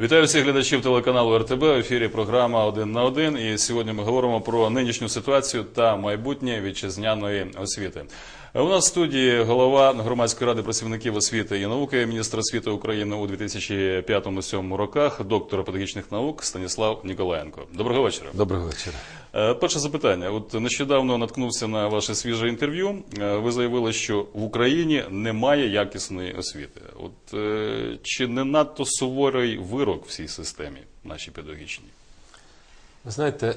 Вітаю всіх глядачів телеканалу РТБ. В ефірі програма Один на один. І сьогодні ми говоримо про нинішню ситуацію та майбутнє вітчизняної освіти. У нас в студії голова громадської ради працівників освіти і науки, міністр освіти України у 2005-2007 роках, доктор педагогічних наук Станіслав Ніколаєнко. Доброго вечора. Доброго вечора. Е, Перше запитання. От нещодавно наткнувся на ваше свіже інтерв'ю. Е, Ви заявили, що в Україні немає якісної освіти. От е, чи не надто суворий вирок в цій системі нашій педагогічній? Ви знаєте,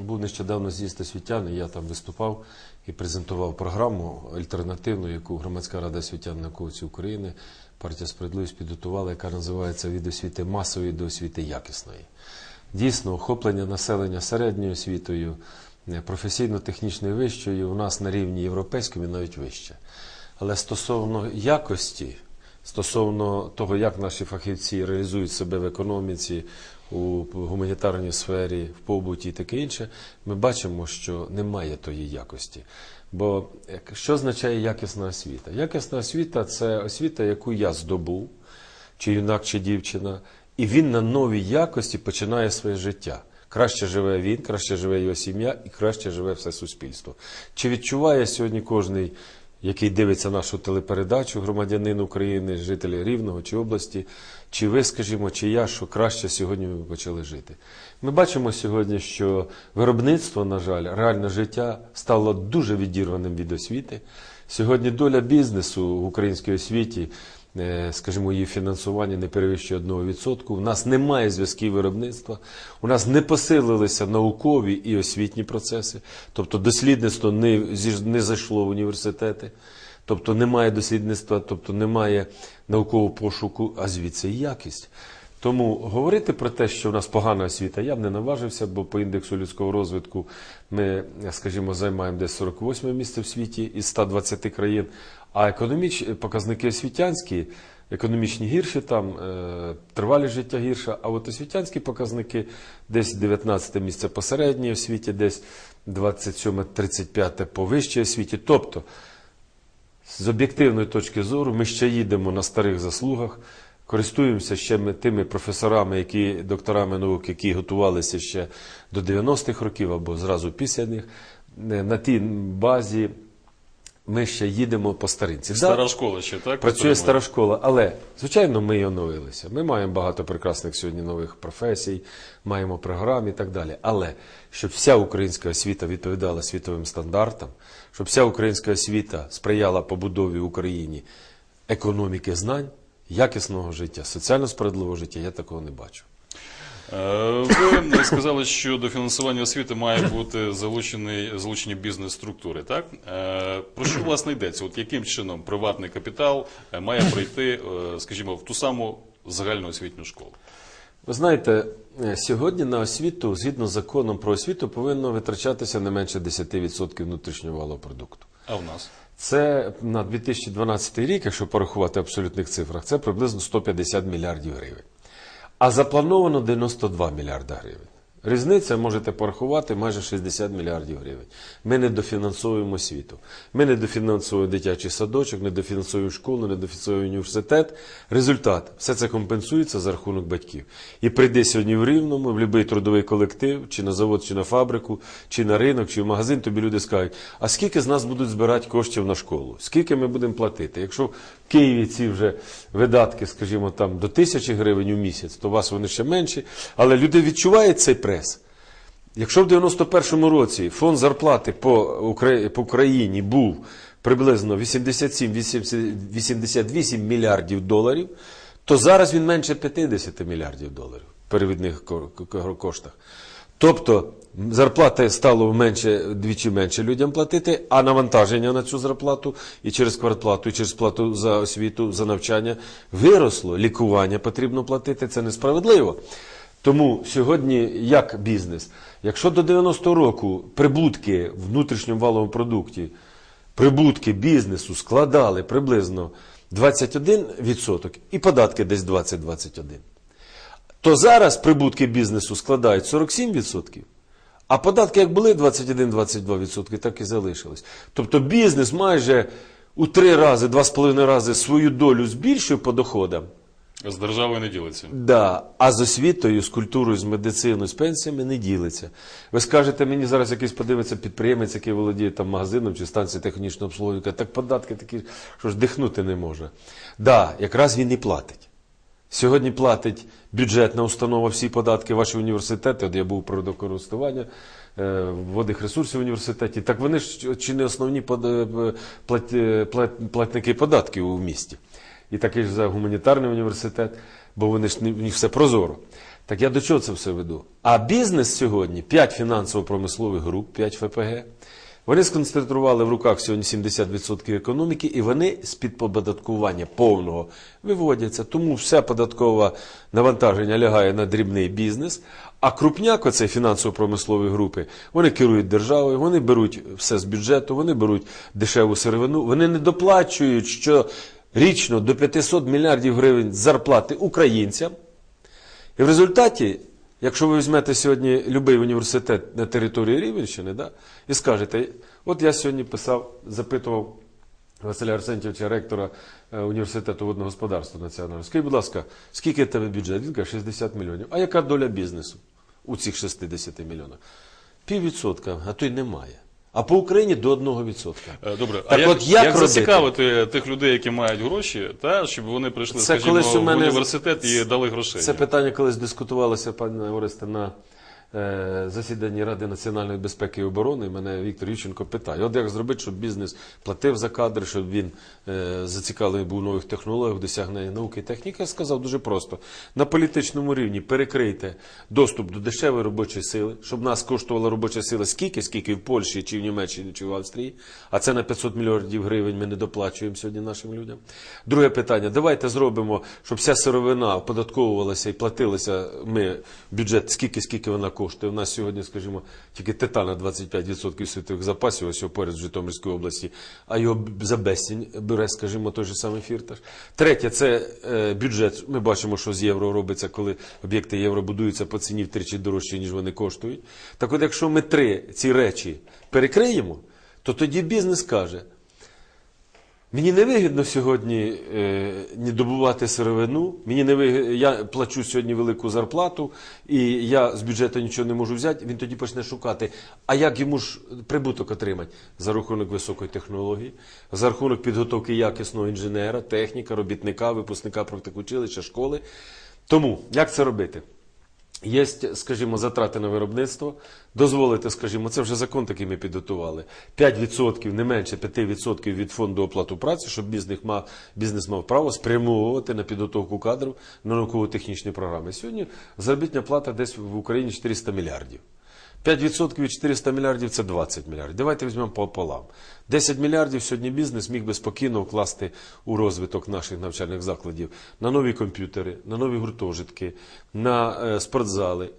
був нещодавно з'їзд освітян, я там виступав і презентував програму альтернативну, яку Громадська рада освітян науковців України, партія справедливість підготувала, яка називається від освіти масової до освіти якісної. Дійсно, охоплення населення середньою освітою, е, професійно-технічною вищою у нас на рівні європейському і навіть вище. Але стосовно якості, стосовно того, як наші фахівці реалізують себе в економіці, у гуманітарній сфері, в побуті і таке інше, ми бачимо, що немає тої якості. Бо що означає якісна освіта? Якісна освіта це освіта, яку я здобув, чи юнак, чи дівчина, і він на новій якості починає своє життя. Краще живе він, краще живе його сім'я і краще живе все суспільство. Чи відчуває сьогодні кожний, який дивиться нашу телепередачу, громадянин України, жителі Рівного чи області, чи ви, скажімо, чи я, що краще сьогодні ми почали жити? Ми бачимо сьогодні, що виробництво, на жаль, реальне життя стало дуже відірваним від освіти. Сьогодні доля бізнесу в українській освіті скажімо, її фінансування не перевищує 1%. У нас немає зв'язків виробництва, у нас не посилилися наукові і освітні процеси, тобто дослідництво не, не зайшло в університети, тобто немає дослідництва, тобто немає наукового пошуку, а звідси і якість. Тому говорити про те, що в нас погана освіта, я б не наважився, бо по індексу людського розвитку ми, скажімо, займаємо десь 48 місце в світі із 120 країн. А економічні показники освітянські, економічні гірші, там е, тривалість життя гірша. А от освітянські показники десь 19 місце по середній освіті, десь 27-35 по вищій освіті. Тобто з об'єктивної точки зору ми ще їдемо на старих заслугах, користуємося ще ми тими професорами, які докторами наук, які готувалися ще до 90-х років або зразу після них. Е, На тій базі ми ще їдемо по старинці. Стара школа ще так Працює стара школа, але звичайно ми і оновилися. Ми маємо багато прекрасних сьогодні нових професій, маємо програм і так далі. Але щоб вся українська освіта відповідала світовим стандартам, щоб вся українська освіта сприяла побудові в Україні економіки знань, якісного життя, соціально справедливого життя, я такого не бачу. Е, Ви сказали, що до фінансування освіти має бути залучений, залучені бізнес-структури, так? Е, Про що, власне, йдеться? От яким чином приватний капітал е, має прийти, скажімо, в ту саму загальну освітню школу? Ви знаєте, сьогодні на освіту, згідно з законом про освіту, повинно витрачатися не менше 10% внутрішнього валового продукту. А в нас? Це на 2012 рік, якщо порахувати в абсолютних цифрах, це приблизно 150 мільярдів гривень. А заплановано 92 мільярда гривень. Різниця можете порахувати майже 60 мільярдів гривень. Ми не дофінансуємо освіту. Ми не дофінансуємо дитячий садочок, не дофінансуємо школу, не дофінансуємо університет. Результат все це компенсується за рахунок батьків. І прийди сьогодні в Рівному, в будь-який трудовий колектив, чи на завод, чи на фабрику, чи на ринок, чи в магазин, тобі люди скажуть, а скільки з нас будуть збирати коштів на школу? Скільки ми будемо платити? Якщо в Києві ці вже видатки, скажімо, там до тисячі гривень у місяць, то у вас вони ще менші, але люди відчувають цей прес. Якщо в 91-му році фонд зарплати по, по Україні був приблизно 87-88 мільярдів доларів, то зараз він менше 50 мільярдів доларів в перевідних ко- ко- коштах. Тобто зарплата стало менше, двічі менше людям платити, а навантаження на цю зарплату і через квартплату, і через плату за освіту, за навчання виросло. Лікування потрібно платити, це несправедливо. Тому сьогодні як бізнес? Якщо до 90-го року прибутки в внутрішньому валовому продукті, прибутки бізнесу складали приблизно 21% і податки десь 20-21%, то зараз прибутки бізнесу складають 47%, а податки як були 21-22%, так і залишились. Тобто бізнес майже у три рази, два з половиною рази свою долю збільшив по доходам, З державою не ділиться. Да, а з освітою, з культурою, з медициною, з пенсіями не ділиться. Ви скажете, мені зараз якийсь подивиться підприємець, який володіє там магазином чи станцією технічного обслуговування, так податки такі, що ж дихнути не може. Да, якраз він і платить. Сьогодні платить бюджетна установа всі податки, ваші університети, от я був природокористування, е, водних ресурсів в університеті, так вони ж чи не основні е, е, плат- платники податків у місті. І такий ж за гуманітарний університет, бо вони ж не- в них все прозоро. Так я до чого це все веду? А бізнес сьогодні 5 фінансово-промислових груп, 5 ФПГ. Вони сконцентрували в руках сьогодні 70% економіки, і вони з-під податкування повного виводяться. Тому все податкове навантаження лягає на дрібний бізнес. А крупняк, оцей фінансово-промислові групи, вони керують державою, вони беруть все з бюджету, вони беруть дешеву сировину, вони не доплачують що річно до 500 мільярдів гривень зарплати українцям. І в результаті, якщо ви візьмете сьогодні будь-який університет на території Рівенщини, да, і скажете, от я сьогодні писав, запитував Василя Арсентьовича, ректора е, університету водного господарства національного. Скажіть, будь ласка, скільки тебе бюджет? Він каже, 60 мільйонів. А яка доля бізнесу у цих 60 мільйонах? Піввідсотка, а то й немає. А по Україні до 1%. Е, Добре, Так а як, от як як зацікавити тих людей, які мають гроші, та щоб вони прийшли, Це скажімо, колись у в університет і дали грошей? Це питання колись дискутувалося, пане Оресте, на засіданні Ради національної безпеки і оборони. Мене Віктор Ющенко питає: от як зробити, щоб бізнес платив за кадри, щоб він е, зацікавлений був нових технологіях, досягнення науки і техніки. Я сказав дуже просто: на політичному рівні перекрийте доступ до дешевої робочої сили, щоб нас коштувала робоча сила скільки, скільки в Польщі, чи в Німеччині, чи в Австрії. А це на 500 мільярдів гривень ми не доплачуємо сьогодні нашим людям. Друге питання: давайте зробимо, щоб вся сировина оподатковувалася і платилася ми бюджет скільки, скільки вона коштує. У нас сьогодні, скажімо, тільки титана 25% світових запасів, ось поряд в Житомирській області, а його за безцінь бере, скажімо, той же самий фірташ. Третє, це е, бюджет. Ми бачимо, що з євро робиться, коли об'єкти євро будуються по ціні втричі дорожче, ніж вони коштують. Так от, якщо ми три ці речі перекриємо, то тоді бізнес каже, Мені не вигідно сьогодні е, добувати сировину. Мені не вигідно, я плачу сьогодні велику зарплату, і я з бюджету нічого не можу взяти. Він тоді почне шукати. А як йому ж прибуток отримати? За рахунок високої технології, за рахунок підготовки якісного інженера, техніка, робітника, випускника профтехучилища, школи. Тому як це робити? Є, скажімо, затрати на виробництво, дозволити, скажімо, це вже закон такий ми підготували. 5%, не менше 5% від фонду оплату праці, щоб бізнес мав, бізнес мав право спрямовувати на підготовку кадрів на науково-технічні програми. Сьогодні заробітня плата десь в Україні 400 мільярдів. 5% від 400 мільярдів це 20 мільярдів. Давайте візьмемо пополам. 10 мільярдів сьогодні бізнес міг би спокійно вкласти у розвиток наших навчальних закладів на нові комп'ютери, на нові гуртожитки, на е, спортзали.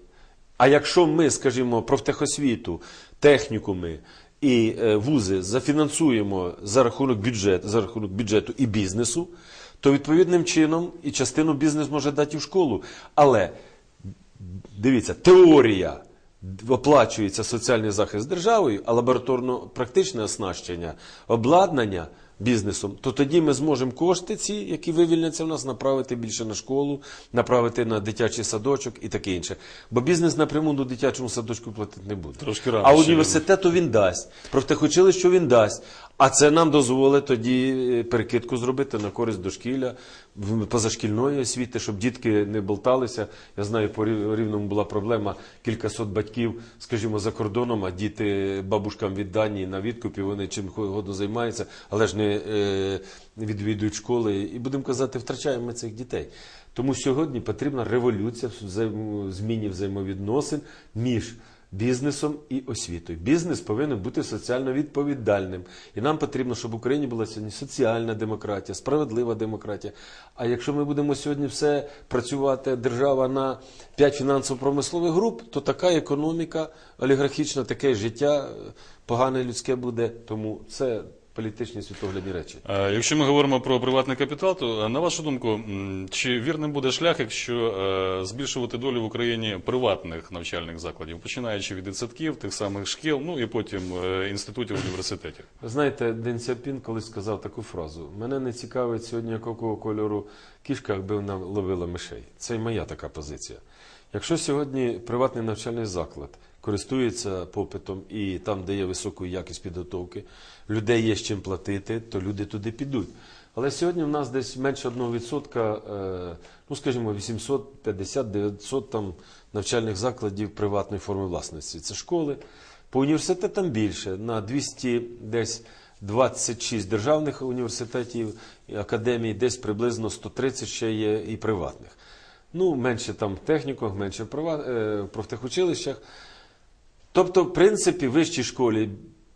А якщо ми, скажімо, профтехосвіту, технікуми і е, вузи зафінансуємо за рахунок бюджету, за рахунок бюджету і бізнесу, то відповідним чином і частину бізнес може дати в школу. Але Дивіться, теорія оплачується соціальний захист державою, а лабораторно-практичне оснащення, обладнання бізнесом, то тоді ми зможемо кошти ці, які вивільняться в нас, направити більше на школу, направити на дитячий садочок і таке інше. Бо бізнес напряму до дитячому садочку платити не буде. Трошки а університету він дасть, профтехучилищу він дасть. А це нам дозволить тоді е, перекидку зробити на користь дошкілля, позашкільної освіти, щоб дітки не болталися. Я знаю, по рівному була проблема кількасот батьків, скажімо, за кордоном, а діти бабушкам віддані на відкупі, вони чим году займаються, але ж не е, відвідують школи. І будемо казати, втрачаємо ми цих дітей. Тому сьогодні потрібна революція в зміні взаємовідносин між бізнесом і освітою. Бізнес повинен бути соціально відповідальним. І нам потрібно, щоб в Україні була сьогодні соціальна демократія, справедлива демократія. А якщо ми будемо сьогодні все працювати держава на 5 фінансово-промислових груп, то така економіка олігархічна, таке життя е, погане людське буде. Тому це політичні світоглядні речі. Е, Якщо ми говоримо про приватний капітал, то е, на вашу думку, чи вірним буде шлях, якщо е, збільшувати долю в Україні приватних навчальних закладів, починаючи від дитсадків, тих самих шкіл, ну і потім інститутів університетів? Знаєте, Ден Сяпін колись сказав таку фразу: мене не цікавить сьогодні, якого кольору кішка, якби вона ловила мишей. Це й моя така позиція. Якщо сьогодні приватний навчальний заклад користується попитом і там, де є висока якість підготовки, людей є з чим платити, то люди туди підуть. Але сьогодні в нас десь менше 1%, е, ну скажімо, 850-900 там навчальних закладів приватної форми власності. Це школи. По університетам більше на 200 десь 26 державних університетів академій, десь приблизно 130 ще є і приватних. Ну, менше там в технікумах, менше в е, профтехучилищах. Тобто, в принципі, в вищій школі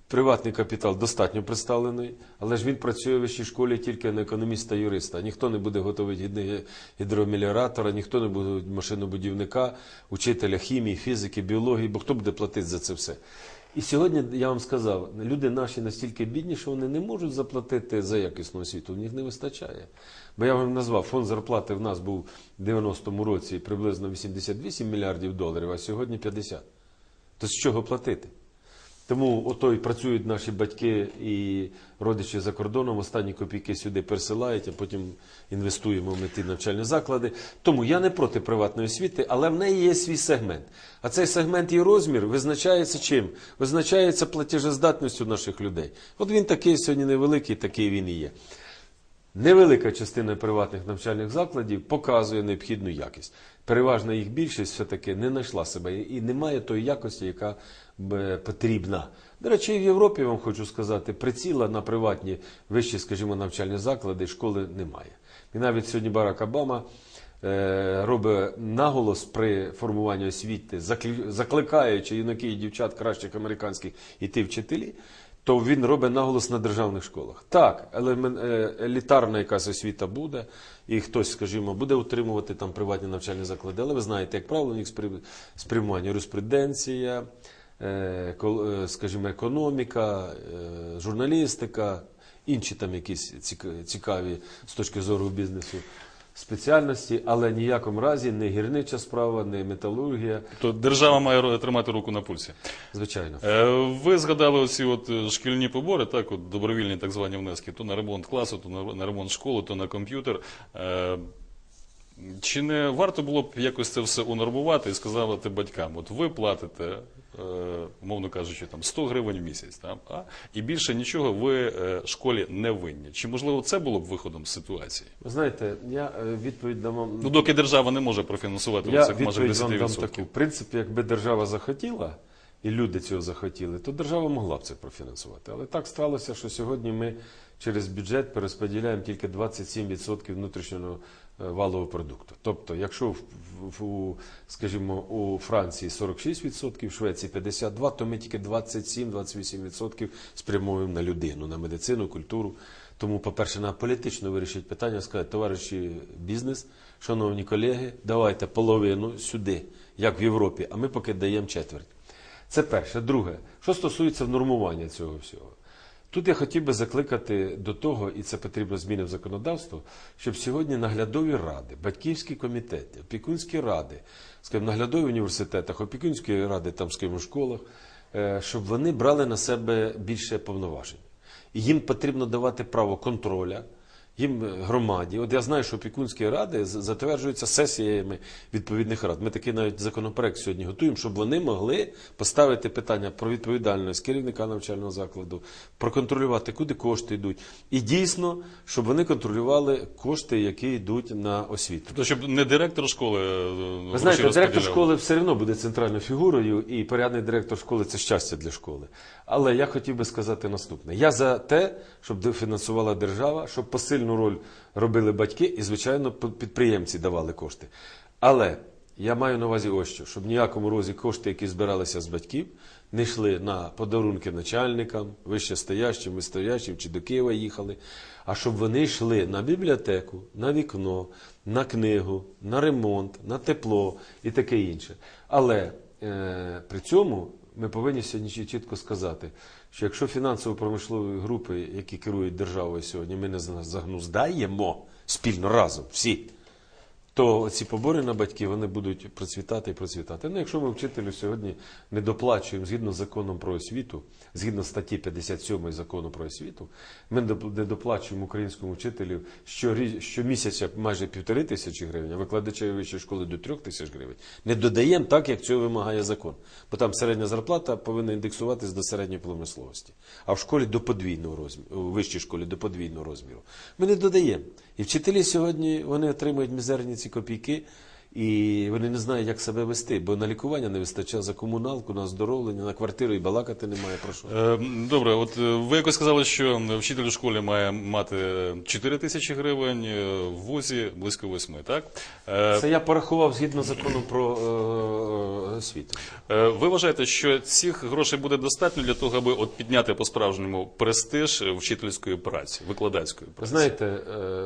приватний капітал достатньо представлений, але ж він працює в вищій школі тільки на економіста юриста. Ніхто не буде готовий гідне- гідромеліоратора, ніхто не буде машинобудівника, учителя хімії, фізики, біології, бо хто буде платити за це все? І сьогодні я вам сказав, люди наші настільки бідні, що вони не можуть заплатити за якісну освіту, в них не вистачає. Бо я вам назвав, фонд зарплати в нас був в 90-му році приблизно 88 мільярдів доларів, а сьогодні 50. То з чого платити? Тому ото й працюють наші батьки і родичі за кордоном, останні копійки сюди пересилають, а потім інвестуємо в ті навчальні заклади. Тому я не проти приватної освіти, але в неї є свій сегмент. А цей сегмент і розмір визначається чим? Визначається платежездатністю наших людей. От він такий сьогодні невеликий, такий він і є. Невелика частина приватних навчальних закладів показує необхідну якість. Переважна їх більшість все-таки не знайшла себе і немає тої якості, яка потрібна. До речі, і в Європі вам хочу сказати, приціла на приватні вищі, скажімо, навчальні заклади школи немає. І навіть сьогодні Барак Обама е, робить наголос при формуванні освіти, закликаючи юнаки і дівчат кращих американських іти вчителі то він робить наголос на державних школах. Так, е, елітарна якась освіта буде, і хтось, скажімо, буде утримувати там приватні навчальні заклади. Але ви знаєте, як правило, у них спрям- спрямування юриспруденція, скажімо, економіка, е, журналістика, інші там якісь ціка- цікаві з точки зору бізнесу. Спеціальності, але ніякому разі не гірнича справа, не металургія, То держава має тримати руку на пульсі. звичайно. Е, Ви згадали оці от е, шкільні побори, так, от добровільні так звані внески, то на ремонт класу, то на ремонт школи, то на комп'ютер. Чи не варто було б якось це все унормувати і сказати батькам, от ви платите, е, умовно кажучи, там 100 гривень в місяць, там, а, і більше нічого ви е, школі не винні. Чи можливо це було б виходом з ситуації? Ви знаєте, я е, відповідь дам вам Ну, доки держава не може профінансувати Я цих майже відповідь вам дам 10%. таку. В принципі, якби держава захотіла, і люди цього захотіли, то держава могла б це профінансувати. Але так сталося, що сьогодні ми через бюджет перерозподіляємо тільки 27% внутрішнього валового продукту. Тобто, якщо в, в, скажімо, у Франції 46%, в Швеції 52%, то ми тільки 27-28% спрямовуємо на людину, на медицину, культуру. Тому, по-перше, на політично вирішить питання, сказати, товариші бізнес, шановні колеги, давайте половину сюди, як в Європі, а ми поки даємо четверть. Це перше. Друге, що стосується нормування цього всього. Тут я хотів би закликати до того, і це потрібно зміни в законодавство, щоб сьогодні наглядові ради, батьківські комітети, опікунські ради, скажімо, наглядові в університетах, опікунські ради там, скажімо, в школах, е, щоб вони брали на себе більше повноважень. І їм потрібно давати право контроля, їм е, громаді. От я знаю, що опікунські ради затверджуються сесіями відповідних рад. Ми такий навіть законопроект сьогодні готуємо, щоб вони могли поставити питання про відповідальність керівника навчального закладу, проконтролювати, куди кошти йдуть. І дійсно, щоб вони контролювали кошти, які йдуть на освіту. Тобто, щоб не директор школи. е, Ви знаєте, директор школи все одно буде центральною фігурою, і порядний директор школи це щастя для школи. Але я хотів би сказати наступне: я за те, щоб де- фінансувала держава, щоб посильну роль робили батьки і, звичайно, підприємці давали кошти. Але я маю на увазі ось що, щоб ніякому разі кошти, які збиралися з батьків, не йшли на подарунки начальникам, вищестоящим, вистоящим, чи до Києва їхали, а щоб вони йшли на бібліотеку, на вікно, на книгу, на ремонт, на тепло і таке інше. Але е, при цьому ми повинні сьогодні чітко сказати, що якщо фінансово-промислові групи, які керують державою сьогодні, ми не загнуздаємо спільно разом всі, то ці побори на батьків вони будуть процвітати і процвітати. Ну, якщо ми вчителю сьогодні не доплачуємо згідно з законом про освіту, згідно статті 57 закону про освіту, ми не доплачуємо українському вчителю щорі- щомісяця майже півтори тисячі гривень, а викладачеві вищої школи до трьох тисяч гривень. Не додаємо так, як цього вимагає закон. Бо там середня зарплата повинна індексуватись до середньої промисловості, а в школі до подвійного розміру, у вищій школі до подвійного розміру. Ми не додаємо. І вчителі сьогодні вони отримують мізерні ці копійки, і вони не знають, як себе вести, бо на лікування не вистачає за комуналку, на оздоровлення, на квартиру і балакати немає про що. Е, Добре, от е, ви якось сказали, що вчитель у школі має мати 4 тисячі гривень, е, в вузі близько 8, так? Це я порахував згідно закону про освіту. Ви вважаєте, що цих грошей буде достатньо для того, аби от підняти по-справжньому престиж вчительської праці, викладацької праці? знаєте,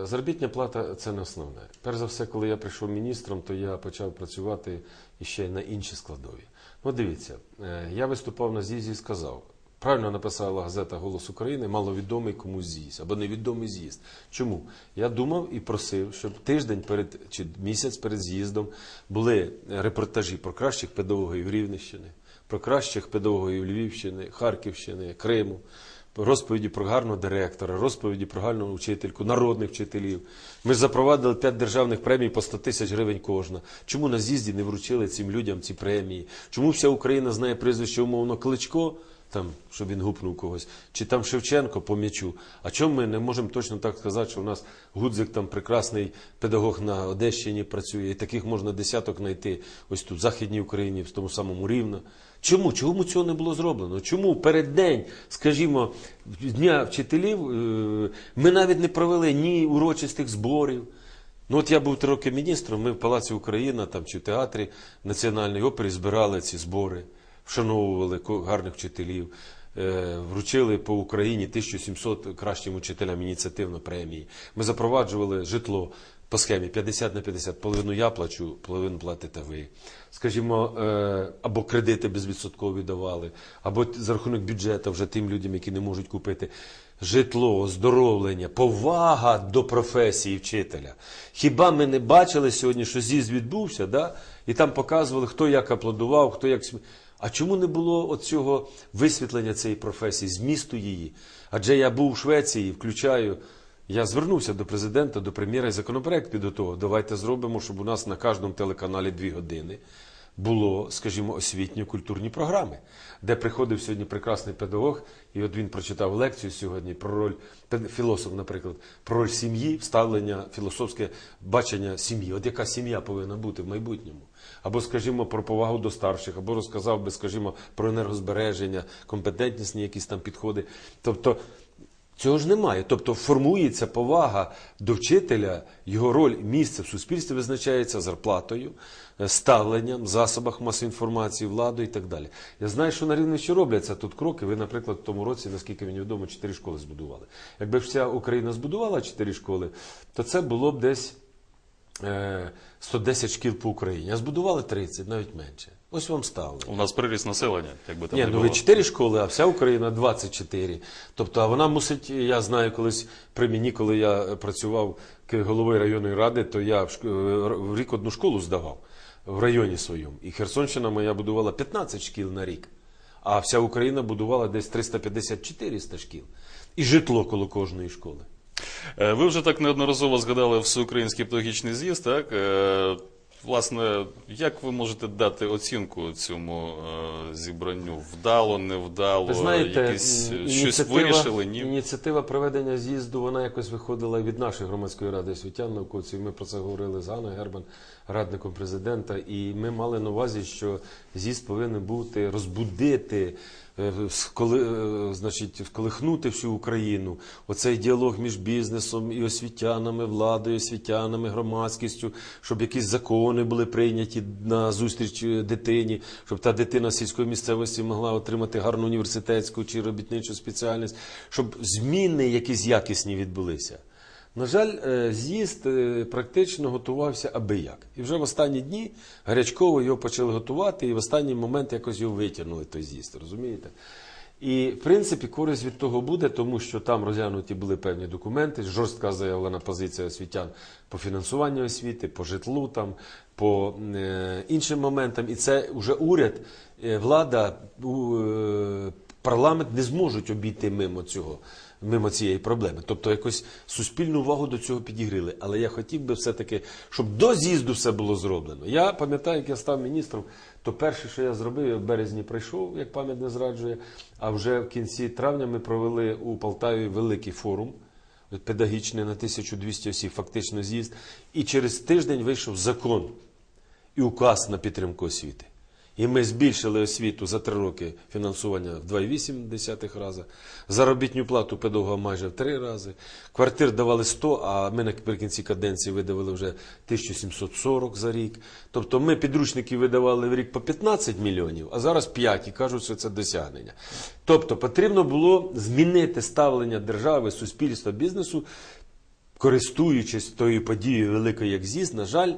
заробітня плата це не основне. Перш за все, коли я прийшов міністром, то я почав працювати іще й на інші складові. Ну, дивіться, е, я виступав на з'їзді і сказав. Правильно написала газета Голос України, маловідомий комусь з'їзд або невідомий з'їзд. Чому? Я думав і просив, щоб тиждень перед чи місяць перед з'їздом були репортажі про кращих педагогів Рівненщини, про кращих педагогів Львівщини, Харківщини, Криму, розповіді про гарного директора, розповіді про гарну вчительку, народних вчителів. Ми запровадили 5 державних премій по 100 тисяч гривень кожна. Чому на з'їзді не вручили цим людям ці премії? Чому вся Україна знає прізвище умовно Кличко? Там, щоб він гупнув когось, чи там Шевченко по м'ячу. А чому ми не можемо точно так сказати, що у нас Гудзик там прекрасний педагог на Одещині працює, і таких можна десяток знайти ось тут, в Західній Україні, в тому самому Рівно. Чому? Чому цього не було зроблено? Чому перед день, скажімо, Дня вчителів е, ми навіть не провели ні урочистих зборів. Ну от я був три роки міністром, ми в Палаці Україна там, чи в театрі Національної опери збирали ці збори, вшановували гарних вчителів, е, вручили по Україні 1700 кращим учителям ініціативно премії. Ми запроваджували житло по схемі 50 на 50. Половину я плачу, половину платите ви. Скажімо, е, або кредити безвідсоткові давали, або за рахунок бюджету вже тим людям, які не можуть купити житло, оздоровлення, повага до професії вчителя. Хіба ми не бачили сьогодні, що з'їзд відбувся, да? і там показували, хто як аплодував, хто як. А чому не було оцього висвітлення цієї професії, змісту її? Адже я був у Швеції, включаю. Я звернувся до президента, до прем'єра і законопроект підготував. Давайте зробимо, щоб у нас на кожному телеканалі дві години було, скажімо, освітньо-культурні програми, де приходив сьогодні прекрасний педагог, і от він прочитав лекцію сьогодні про роль філософ, наприклад, про роль сім'ї, вставлення, філософське бачення сім'ї. От яка сім'я повинна бути в майбутньому? Або, скажімо, про повагу до старших, або розказав би, скажімо, про енергозбереження, компетентнісні якісь там підходи. Тобто Цього ж немає. Тобто формується повага до вчителя, його роль, місце в суспільстві визначається зарплатою, е, ставленням, засобах масової інформації, владою і так далі. Я знаю, що на рівні що робляться тут кроки. Ви, наприклад, в тому році, наскільки мені відомо, чотири школи збудували. Якби вся Україна збудувала чотири школи, то це було б десь 110 шкіл по Україні. А збудували 30, навіть менше. Ось вам ставлення. У нас приріст населення, якби там Ні, не ну було. ви 4 школи, а вся Україна 24. Тобто, а вона мусить, я знаю, колись при мені, коли я працював головою районної ради, то я е, в рік одну школу здавав в районі своєму. І Херсонщина моя будувала 15 шкіл на рік, а вся Україна будувала десь 350-400 шкіл. І житло коло кожної школи. Е, Ви вже так неодноразово згадали всеукраїнський педагогічний з'їзд, так? Е, Власне, як ви можете дати оцінку цьому е, зібранню? Вдало, невдало, Ви знаєте, якісь щось вирішили? Ні? ініціатива проведення з'їзду, вона якось виходила від нашої громадської ради освітян науковців. Ми про це говорили з Ганною Гербан, радником президента. І ми мали на увазі, що з'їзд повинен бути розбудити, значить, вколихнути всю Україну. Оцей діалог між бізнесом і освітянами, владою, освітянами, громадськістю, щоб якісь закони були прийняті на зустріч е, дитині, щоб та дитина сільської місцевості могла отримати гарну університетську чи робітничу спеціальність, щоб зміни якісь якісні відбулися. На жаль, е, з'їзд е, практично готувався аби як. І вже в останні дні гарячково його почали готувати, і в останній момент якось його витягнули, той з'їзд, розумієте? І, в принципі, користь від того буде, тому що там розглянуті були певні документи, жорстка заявлена позиція освітян по фінансуванню освіти, по житлу, там, по е, іншим моментам. І це вже уряд, влада, парламент не зможуть обійти мимо цього. Мимо цієї проблеми, тобто якось суспільну увагу до цього підігріли. Але я хотів би все-таки, щоб до з'їзду все було зроблено. Я пам'ятаю, як я став міністром, то перше, що я зробив, я в березні прийшов, як пам'ять не зраджує. А вже в кінці травня ми провели у Полтаві великий форум педагогічний на 1200 осіб, фактично з'їзд. І через тиждень вийшов закон і указ на підтримку освіти. І ми збільшили освіту за три роки фінансування в 2,8 рази, заробітню плату педагога майже в три рази, квартир давали 100, а ми наприкінці каденції видавали вже 1740 за рік. Тобто ми підручники видавали в рік по 15 мільйонів, а зараз 5 і кажуть, що це досягнення. Тобто потрібно було змінити ставлення держави, суспільства, бізнесу, користуючись тою подією великою, як з'їзд, на жаль,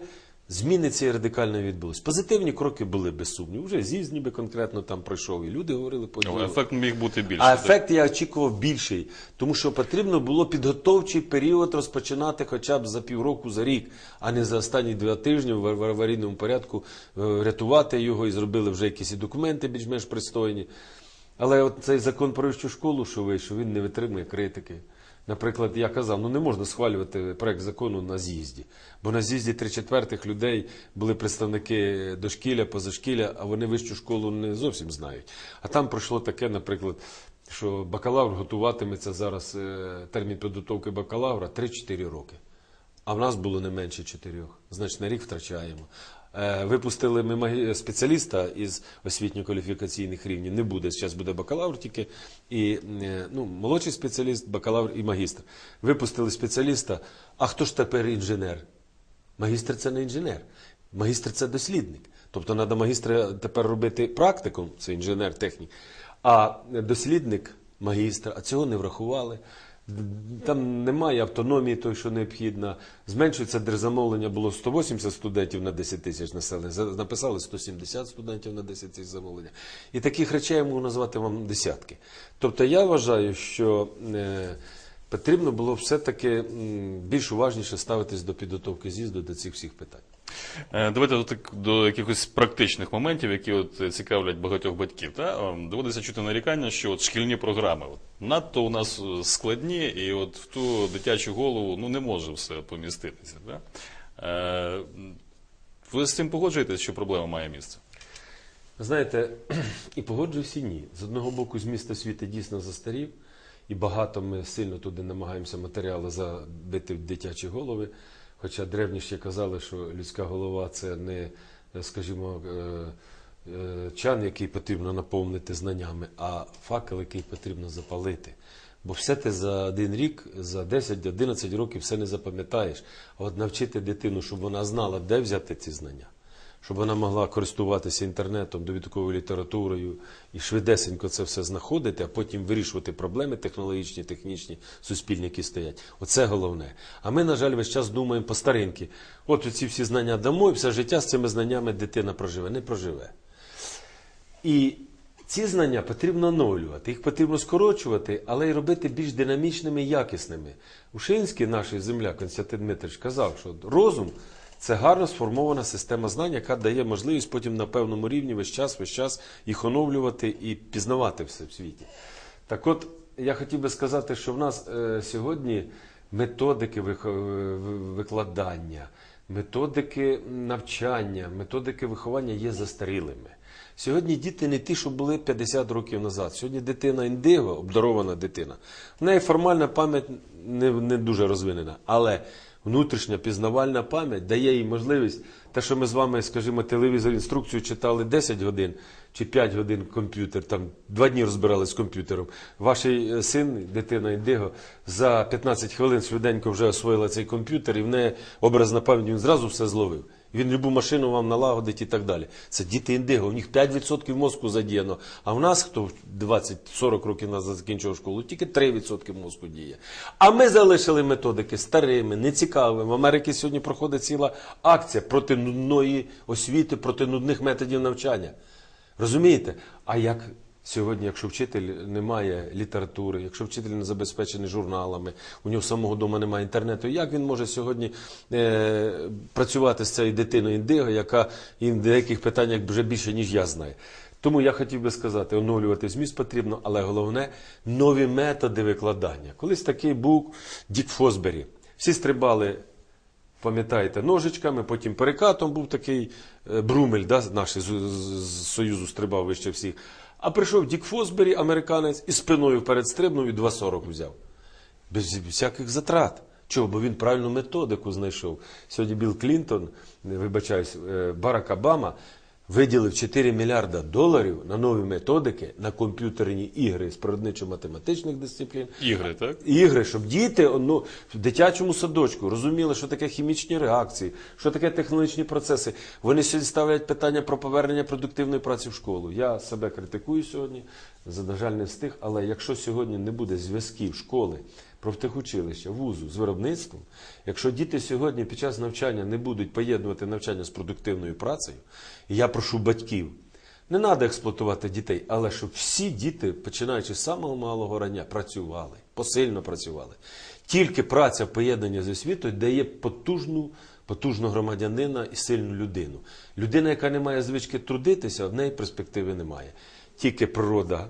зміни цієї радикально відбулись. Позитивні кроки були без сумніву. Вже з'їзд ніби конкретно там пройшов, і люди говорили по Але ефект міг бути більший. а ефект я очікував більший, тому що потрібно було підготовчий період розпочинати хоча б за півроку, за рік, а не за останні два тижні в аварійному порядку е, рятувати його і зробили вже якісь і документи більш-менш пристойні. Але от цей закон про вищу школу, що вийшов, він не витримує критики. Наприклад, я казав, ну не можна схвалювати проект закону на з'їзді, бо на з'їзді три четвертих людей були представники дошкілля, позашкілля, а вони вищу школу не зовсім знають. А там пройшло таке, наприклад, що бакалавр готуватиметься зараз е, термін підготовки бакалавра 3-4 роки. А в нас було не менше чотирьох. Значить, на рік втрачаємо. Е, Випустили ми магі- спеціаліста із освітньо-кваліфікаційних рівнів. Не буде. Зараз буде бакалавр тільки і е, ну, молодший спеціаліст, бакалавр і магістр. Випустили спеціаліста. А хто ж тепер інженер? Магістр це не інженер. Магістр це дослідник. Тобто треба магістра тепер робити практикум, це інженер, технік. А дослідник, магістр, а цього не врахували. Там немає автономії той, що необхідна. Зменшується держзамовлення, було 180 студентів на 10 тисяч населення. Написали 170 студентів на 10 тисяч замовлення. І таких речей я можу назвати вам десятки. Тобто я вважаю, що е, потрібно було все-таки більш уважніше ставитись до підготовки з'їзду до цих всіх питань. Е, Давайте до, до якихось практичних моментів, які от е, цікавлять багатьох батьків. Та? Ем, Доводиться чути нарікання, що от шкільні програми от, надто у нас е, складні, і от в ту дитячу голову ну, не може все поміститися. Та? Е, ви з цим погоджуєтесь, що проблема має місце? Знаєте, і погоджуюся, і ні. З одного боку, зміст освіти дійсно застарів, і багато ми сильно туди намагаємося матеріали забити в дитячі голови. Хоча древні ще казали, що людська голова це не, скажімо, е, е, чан, який потрібно наповнити знаннями, а факел, який потрібно запалити. Бо все ти за один рік, за 10-11 років все не запам'ятаєш. А от навчити дитину, щоб вона знала, де взяти ці знання щоб вона могла користуватися інтернетом, довідковою літературою і швидесенько це все знаходити, а потім вирішувати проблеми технологічні, технічні, суспільні, які стоять. Оце головне. А ми, на жаль, весь час думаємо по старинки. От ці всі знання дамо, і все життя з цими знаннями дитина проживе. Не проживе. І ці знання потрібно оновлювати, їх потрібно скорочувати, але й робити більш динамічними і якісними. Ушинський, наш земля, Константин Дмитрович, казав, що розум це гарно сформована система знань, яка дає можливість потім на певному рівні весь час, весь час їх оновлювати і пізнавати все в світі. Так от, я хотів би сказати, що в нас е, сьогодні методики е, викладання, методики навчання, методики виховання є застарілими. Сьогодні діти не ті, що були 50 років назад. Сьогодні дитина індиго, обдарована дитина. В неї формальна пам'ять не, не дуже розвинена, але внутрішня пізнавальна пам'ять дає їй можливість, те, що ми з вами, скажімо, телевізор інструкцію читали 10 годин чи 5 годин комп'ютер, там два дні розбирались з комп'ютером. Ваш е, син, дитина індиго, за 15 хвилин швиденько вже освоїла цей комп'ютер, і в неї образна пам'ять він зразу все зловив. Він любу машину вам налагодить і так далі. Це діти індиго, у них 5% мозку задіяно. А в нас, хто 20-40 років назад закінчував школу, тільки 3% мозку діє. А ми залишили методики старими, нецікавими. В Америці сьогодні проходить ціла акція проти нудної освіти, проти нудних методів навчання. Розумієте? А як Сьогодні, якщо вчитель не має літератури, якщо вчитель не забезпечений журналами, у нього самого вдома немає інтернету, як він може сьогодні е, працювати з цією дитиною індиго, яка і в деяких питаннях вже більше, ніж я знаю. Тому я хотів би сказати, оновлювати зміст потрібно, але головне нові методи викладання. Колись такий був Дік Фосбері. Всі стрибали пам'ятаєте, ножичками, потім перекатом був такий е, Брумель, да, наш з, з- Союзу стрибав вище всіх. А прийшов Дік Фосбері, американець, і спиною вперед стрибнув і 2,40 взяв. Без всяких затрат. Чого? Бо він правильну методику знайшов. Сьогодні Білл Клінтон, вибачаюсь, е, Барак Обама виділив 4 мільярда доларів на нові методики, на комп'ютерні ігри з природничо-математичних дисциплін, Ігри, так? ігри, щоб діти ну, в дитячому садочку розуміли, що таке хімічні реакції, що таке технологічні процеси. Вони сьогодні ставлять питання про повернення продуктивної праці в школу. Я себе критикую сьогодні, за на жаль, не встиг. Але якщо сьогодні не буде зв'язків школи, профтехучилища, вузу з виробництвом, якщо діти сьогодні під час навчання не будуть поєднувати навчання з продуктивною працею, і я прошу батьків. Не треба експлуатувати дітей, але щоб всі діти, починаючи з самого малого рання, працювали, посильно працювали. Тільки праця в поєднанні з освітою дає потужну, потужного громадянина і сильну людину. Людина, яка не має звички трудитися, в неї перспективи немає. Тільки природа,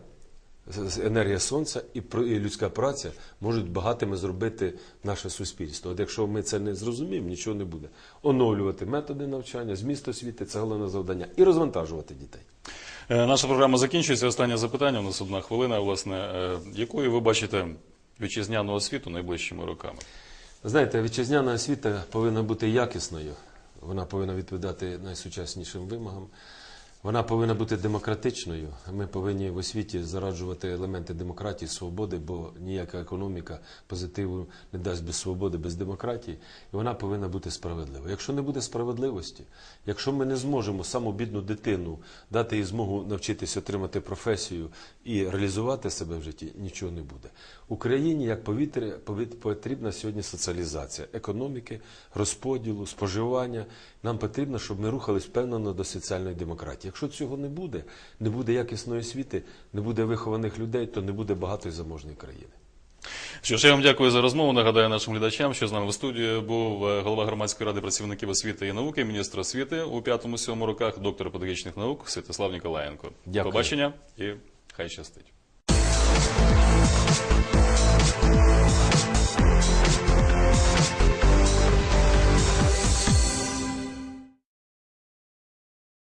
енергія сонця і людська праця можуть багатими зробити наше суспільство. От якщо ми це не зрозуміємо, нічого не буде. Оновлювати методи навчання, зміст освіти це головне завдання, і розвантажувати дітей. Е, Наша програма закінчується. Останнє запитання. У нас одна хвилина. Власне, Е, якою ви бачите вітчизняну освіту найближчими роками? Знаєте, вітчизняна освіта повинна бути якісною, вона повинна відповідати найсучаснішим вимогам. Вона повинна бути демократичною. Ми повинні в освіті зараджувати елементи демократії, свободи, бо ніяка економіка позитиву не дасть без свободи, без демократії. І вона повинна бути справедливою. Якщо не буде справедливості, якщо ми не зможемо саму бідну дитину дати їй змогу навчитися отримати професію і реалізувати себе в житті, нічого не буде. Україні як повітря повіт- потрібна сьогодні соціалізація економіки, розподілу, споживання. Нам потрібно, щоб ми рухались впевнено до соціальної демократії. Якщо цього не буде, не буде якісної освіти, не буде вихованих людей, то не буде багатої заможної країни. Що ж, я вам дякую за розмову. Нагадаю нашим глядачам, що з нами в студії був е, голова громадської ради працівників освіти і науки, міністр освіти у п'ятому-сьомому роках, доктор педагогічних наук Святослав Ніколаєнко. Дякую. Побачення і хай щастить.